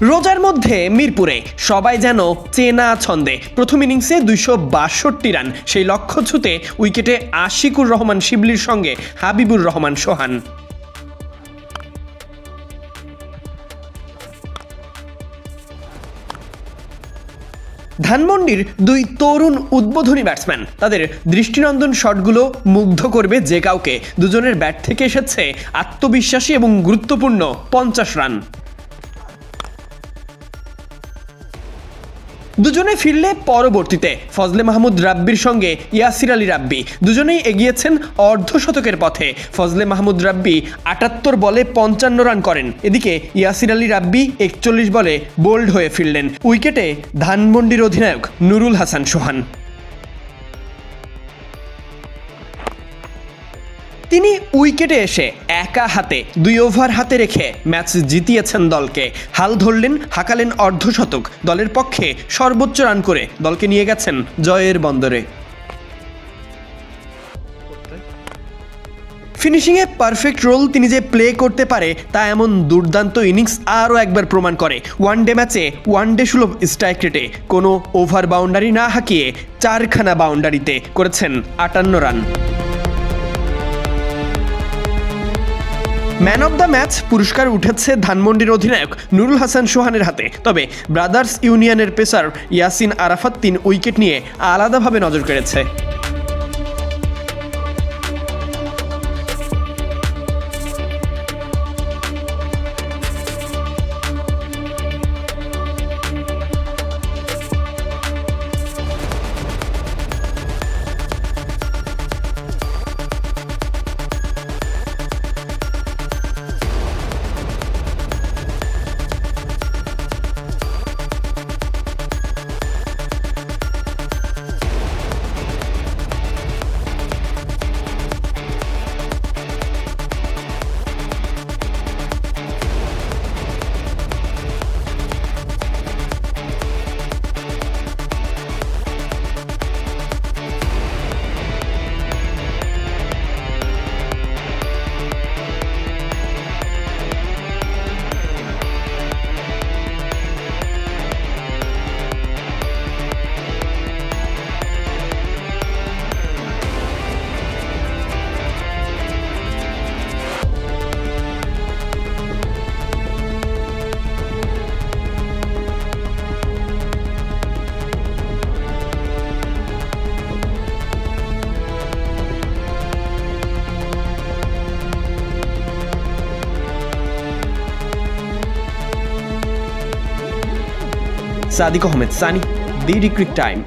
রোজার মধ্যে মিরপুরে সবাই যেন চেনা ছন্দে প্রথম ইনিংসে দুইশো বাষট্টি রান, সেই লক্ষ্য ছুতে উইকেটে আশিকুর রহমান শিবলির সঙ্গে হাবিবুর রহমান সোহান। ধানমন্ডির দুই তরুণ উদ্বোধনী ব্যাটসম্যান, তাদের দৃষ্টিনন্দন শটগুলো মুগ্ধ করবে যে কাউকে। দুজনের ব্যাট থেকে এসেছে আত্মবিশ্বাসী এবং গুরুত্বপূর্ণ পঞ্চাশ রান। দুজনে ফিরলে পরবর্তীতে ফজলে মাহমুদ রাব্বির সঙ্গে ইয়াসির আলী রাব্বি। দুজনেই এগিয়েছেন অর্ধশতকের পথে। ফজলে মাহমুদ রাব্বি আটাত্তর বলে পঞ্চান্ন রান করেন। এদিকে ইয়াসির আলী রাব্বি একচল্লিশ বলে বোল্ড হয়ে ফিরলেন। উইকেটে ধানমন্ডির অধিনায়ক নুরুল হাসান সোহান। তিনি উইকেটে এসে একা হাতে দুই ওভার হাতে রেখে ম্যাচ জিতিয়েছেন দলকে। হাল ধরলেন, হাঁকালেন অর্ধশতক। দলের পক্ষে সর্বোচ্চ রান করে দলকে নিয়ে গেছেন জয়ের বন্দরে। ফিনিশিংয়ে পারফেক্ট রোল তিনি যে প্লে করতে পারে, তা এমন দুর্দান্ত ইনিংস আরও একবার প্রমাণ করে। ওয়ান ডে ম্যাচে ওয়ান ডে সুলভ স্ট্রাইক রেটে কোনো ওভার বাউন্ডারি না হাঁকিয়ে চারখানা বাউন্ডারিতে করেছেন আটান্ন run. Man of the match পুরস্কার উঠেছে ধানমন্ডির অধিনায়ক নুরুল হাসান সোহানের হাতে। তবে ব্রাদার্স ইউনিয়নের পেসার ইয়াসিন আরাফাত তিন উইকেট নিয়ে আলাদাভাবে নজর কেড়েছে। सादिक अहमद सानी दी डिक्रिक टाइम